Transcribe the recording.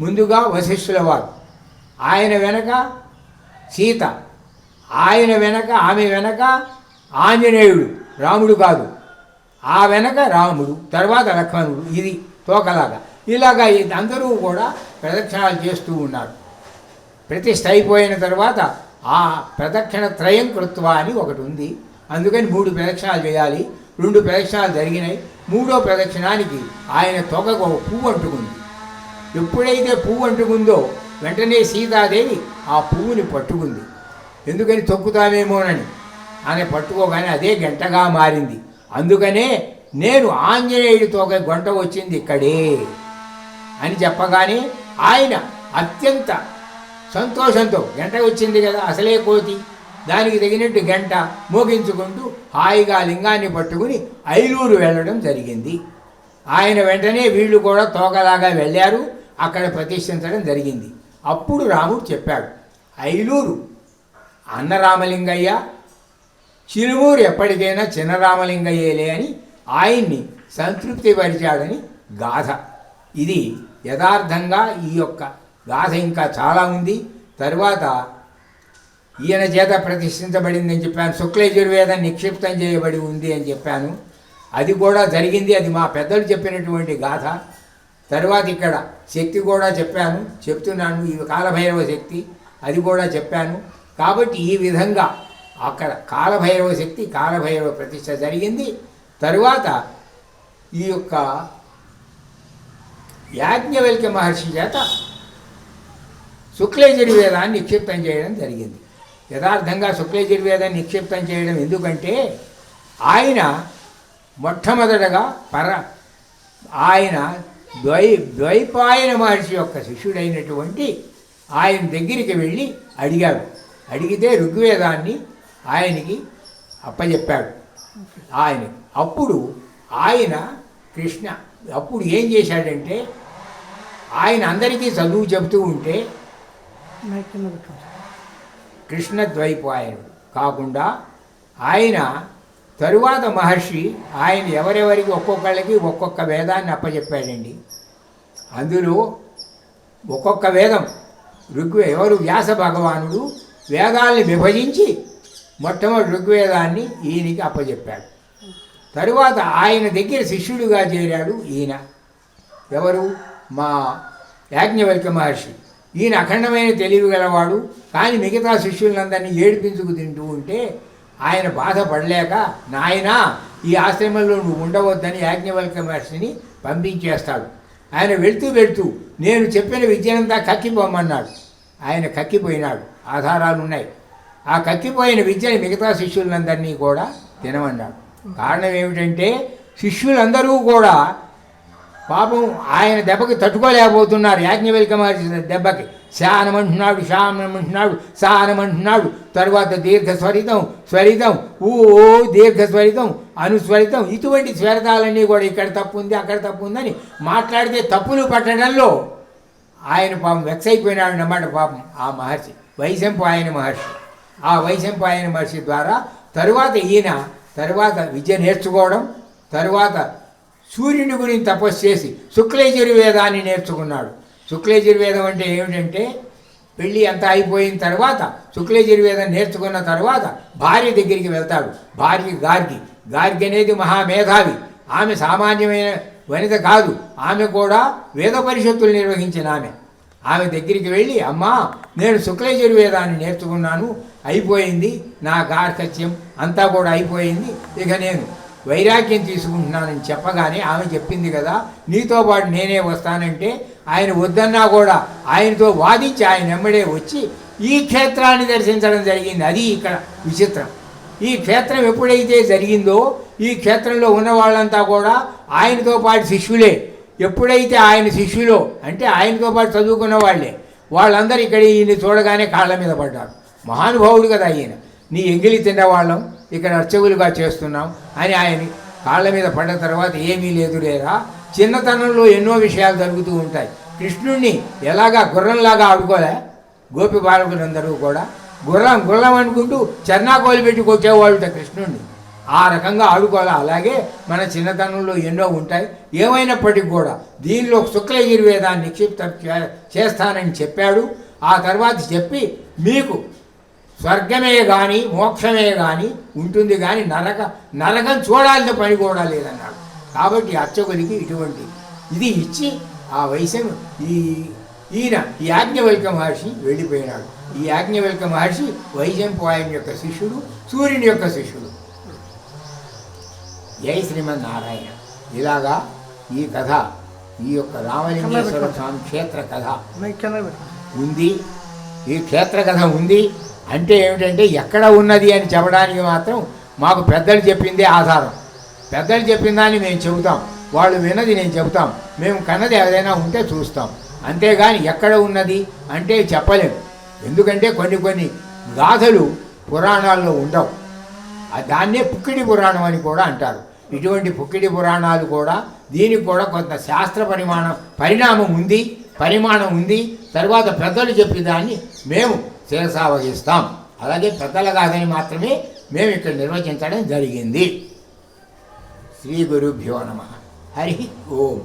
ముందుగా వశిష్ఠుల వారు. ఆయన వెనక సీత ఆయన వెనక ఆమె వెనక ఆంజనేయుడు రాముడు కాదు. ఆ వెనక రాముడు తర్వాత లక్ష్మణుడు ఇది తోకలాగా. ఇలాగా ఇది అందరూ కూడా ప్రదక్షిణాలు చేస్తూ ఉన్నారు. ప్రతిష్ట అయిపోయిన తర్వాత ఆ ప్రదక్షిణ త్రయం కృత్వ అని ఒకటి ఉంది. అందుకని మూడు ప్రదక్షిణాలు చేయాలి. రెండు ప్రదక్షిణాలు జరిగినాయి. మూడో ప్రదక్షిణానికి ఆయన తొగకు పువ్వు అంటుకుంది. ఎప్పుడైతే పువ్వు అంటుకుందో వెంటనే సీతాదేవి ఆ పువ్వుని పట్టుకుంది. ఎందుకని తొక్కుతామేమోనని ఆమె పట్టుకోగానే అదే గంటగా మారింది. అందుకనే నేను ఆంజనేయుడి ఒక గొంట వచ్చింది ఇక్కడే అని చెప్పగానే ఆయన అత్యంత సంతోషంతో గంట వచ్చింది కదా అసలే కోతి. దానికి తగినట్టు గంట మోగించుకుంటూ హాయిగా లింగాన్ని పట్టుకుని ఐలూరు వెళ్ళడం జరిగింది. ఆయన వెంటనే వీళ్ళు కూడా తోకలాగా వెళ్ళారు. అక్కడ ప్రతిష్ఠించడం జరిగింది. అప్పుడు రాముడు చెప్పాడు ఐలూరు అన్నరామలింగయ్య చిరుమూరు ఎప్పటికైనా చిన్నరామలింగయ్యలే అని ఆయన్ని సంతృప్తిపరిచాడని గాథ. ఇది యథార్థంగా ఈ యొక్క గాథ ఇంకా చాలా ఉంది. తరువాత ఈయన చేత ప్రతిష్ఠించబడిందని చెప్పాను. శుక్లయజుర్వేదం నిక్షిప్తం చేయబడి ఉంది అని చెప్పాను. అది కూడా జరిగింది. అది మా పెద్దలు చెప్పినటువంటి గాథ. తర్వాత ఇక్కడ శక్తి కూడా చెప్పాను చెప్తున్నాను ఈ కాలభైరవ శక్తి అది కూడా చెప్పాను. కాబట్టి ఈ విధంగా అక్కడ కాలభైరవ శక్తి కాలభైరవ ప్రతిష్ట జరిగింది. తరువాత ఈ యొక్క యాజ్ఞవల్క్య మహర్షి చేత శుక్లయజుర్వేదాన్ని నిక్షిప్తం చేయడం జరిగింది. యథార్థంగా శుక్లయజుర్వేదాన్ని నిక్షిప్తం చేయడం ఎందుకంటే ఆయన మొట్టమొదటగా పర ఆయన ద్వై ద్వైపాయన మహర్షి యొక్క శిష్యుడైనటువంటి ఆయన దగ్గరికి వెళ్ళి అడిగాడు. అడిగితే ఋగ్వేదాన్ని ఆయనకి అప్పచెప్పాడు ఆయన అప్పుడు ఆయన కృష్ణ అప్పుడు ఏం చేశాడంటే ఆయన అందరికీ చదువు చెబుతూ ఉంటే కృష్ణ ద్వైపాయనుడు కాకుండా ఆయన తరువాత మహర్షి ఆయన ఎవరెవరికి ఒక్కొక్కళ్ళకి ఒక్కొక్క వేదాన్ని అప్పచెప్పాడండి అందులో ఒక్కొక్క వేదం. ఋగ్వే ఎవరు? వ్యాస భగవానుడు వేదాల్ని విభజించి మొట్టమొదటి ఋగ్వేదాన్ని ఈయనకి అప్పచెప్పాడు తరువాత ఆయన దగ్గర శిష్యుడిగా చేరాడు ఈయన. ఎవరు? మా యాజ్ఞవల్క మహర్షి. ఈయన అఖండమైన తెలివి గలవాడు. కానీ మిగతా శిష్యులందరినీ ఏడిపించుకు తింటూ ఉంటే ఆయన బాధపడలేక నాయనా ఈ ఆశ్రమంలో నువ్వు ఉండవద్దని యాజ్ఞవల్క మహర్షిని పంపించేస్తాడు. ఆయన వెళ్తూ వెళ్తూ నేను చెప్పిన విద్యనంతా కక్కిపోమన్నాడు. ఆయన కక్కిపోయినాడు. ఆధారాలు ఉన్నాయి ఆ కక్కిపోయిన విద్యని మిగతా శిష్యులందరినీ కూడా తినమన్నాడు. కారణం ఏమిటంటే శిష్యులందరూ కూడా పాపం ఆయన దెబ్బకి తట్టుకోలేకపోతున్నారు యాజ్ఞవల్క మహర్షి దెబ్బకి. శానమంటున్నాడు శానమంటున్నాడు. సానమంటున్నాడు తర్వాత దీర్ఘ స్వరితం స్వరితం ఊ ఓ దీర్ఘ స్వరితం అనుస్వరితం. ఇటువంటి స్వరితాలన్నీ కూడా ఇక్కడ తప్పు ఉంది అక్కడ తప్పు ఉందని మాట్లాడితే తప్పులు పట్టడంలో ఆయన పాపం వెక్స్ అయిపోయినాడు అన్నమాట పాపం ఆ మహర్షి వైశంపాయన మహర్షి. ఆ వైశంపాయన మహర్షి ద్వారా తరువాత ఈయన తరువాత విద్య నేర్చుకోవడం తరువాత సూర్యుని గురించి తపస్సు చేసి శుక్లయజుర్వేదాన్ని నేర్చుకున్నాడు. శుక్లయజుర్వేదం అంటే ఏమిటంటే పెళ్ళి అంతా అయిపోయిన తర్వాత శుక్లయజుర్వేదం నేర్చుకున్న తర్వాత భార్య దగ్గరికి వెళ్తాడు. భార్య గార్గి. గార్గి అనేది మహామేధావి. ఆమె సామాన్యమైన వనిత కాదు. ఆమె కూడా వేద పరిషత్తులు నిర్వహించిన ఆమె. ఆమె దగ్గరికి వెళ్ళి అమ్మా నేను శుక్లయజుర్వేదాన్ని నేర్చుకున్నాను. అయిపోయింది. నా గార్హత్యం అంతా కూడా అయిపోయింది. ఇక నేను వైరాగ్యం తీసుకుంటున్నానని చెప్పగానే ఆమె చెప్పింది కదా నీతో పాటు నేనే వస్తానంటే ఆయన వద్దన్నా కూడా ఆయనతో వాదించి ఆయన ఎమ్మడే వచ్చి ఈ క్షేత్రాన్ని దర్శించడం జరిగింది. అది ఇక్కడ విచిత్రం. ఈ క్షేత్రం ఎప్పుడైతే జరిగిందో ఈ క్షేత్రంలో ఉన్న వాళ్ళంతా కూడా ఆయనతో పాటు శిష్యులే. ఎప్పుడైతే ఆయన శిష్యులో అంటే ఆయనతో పాటు చదువుకున్న వాళ్ళే. వాళ్ళందరూ ఇక్కడ ఈయన చూడగానే కాళ్ళ మీద పడ్డారు. మహానుభావుడు కదా ఆయన నీ ఎంగిలి తిన్నవాళ్ళం ఇక్కడ అర్చకులుగా చేస్తున్నాం అని ఆయన కాళ్ళ మీద పడ్డ తర్వాత ఏమీ లేదు లేరా చిన్నతనంలో ఎన్నో విషయాలు జరుగుతూ ఉంటాయి. కృష్ణుణ్ణి ఎలాగా గుర్రంలాగా ఆడుకోలే? గోపి బాలకులందరూ కూడా గుర్రం గుర్రం అనుకుంటూ చర్నాకోలు పెట్టి కొట్టేవాళ్ళుట కృష్ణుణ్ణి. ఆ రకంగా ఆడుకోవాలి. అలాగే మన చిన్నతనంలో ఎన్నో ఉంటాయి. ఏమైనప్పటికీ కూడా దీనిలో శుక్లయజుర్వేదాన్ని నిక్షిప్తం చే- చేస్తానని చెప్పాడు. ఆ తర్వాత చెప్పి మీకు స్వర్గమే కానీ మోక్షమే కానీ ఉంటుంది కానీ నరక నరకం చూడాల్సిన పని కూడా లేదన్నాడు. కాబట్టి అర్చకుడికి ఇటువంటి ఇది ఇచ్చి ఆ వయసం ఈ ఈయన ఈ యాజ్ఞవల్క మహర్షి వెళ్ళిపోయినాడు. ఈ యాజ్ఞవల్క మహర్షి వైశంపాయన్ యొక్క శిష్యుడు సూర్యుని యొక్క శిష్యుడు. జై శ్రీమన్నారాయణ. ఇలాగా ఈ కథ ఈ యొక్క రామలింగేశ్వర స్వామి క్షేత్ర కథ. ఉంది. ఈ క్షేత్ర కథ ఉంది అంటే ఏమిటంటే ఎక్కడ ఉన్నది అని చెప్పడానికి మాత్రం మాకు పెద్దలు చెప్పిందే ఆధారం. పెద్దలు చెప్పిన దాన్ని మేము చెబుతాం. వాళ్ళు విన్నది నేను చెబుతాం. మేము కన్నది ఏదైనా ఉంటే చూస్తాం. అంతేగాని ఎక్కడ ఉన్నది అంటే చెప్పలేము ఎందుకంటే కొన్ని కొన్ని గాథలు పురాణాల్లో ఉండవు. దాన్నే పుక్కిడి పురాణం అని కూడా అంటారు. ఇటువంటి పుక్కిడి పురాణాలు కూడా దీనికి కూడా కొంత శాస్త్ర పరిమాణం పరిణామం ఉంది. పరిమాణం ఉంది. తర్వాత పెద్దలు చెప్పిన దాన్ని మేము శిరసావహిస్తాం. అలాగే పెద్దల కాదని మాత్రమే మేము ఇక్కడ నిర్వచించడం జరిగింది. శ్రీ గురుభ్యో నమ. హరి ఓం.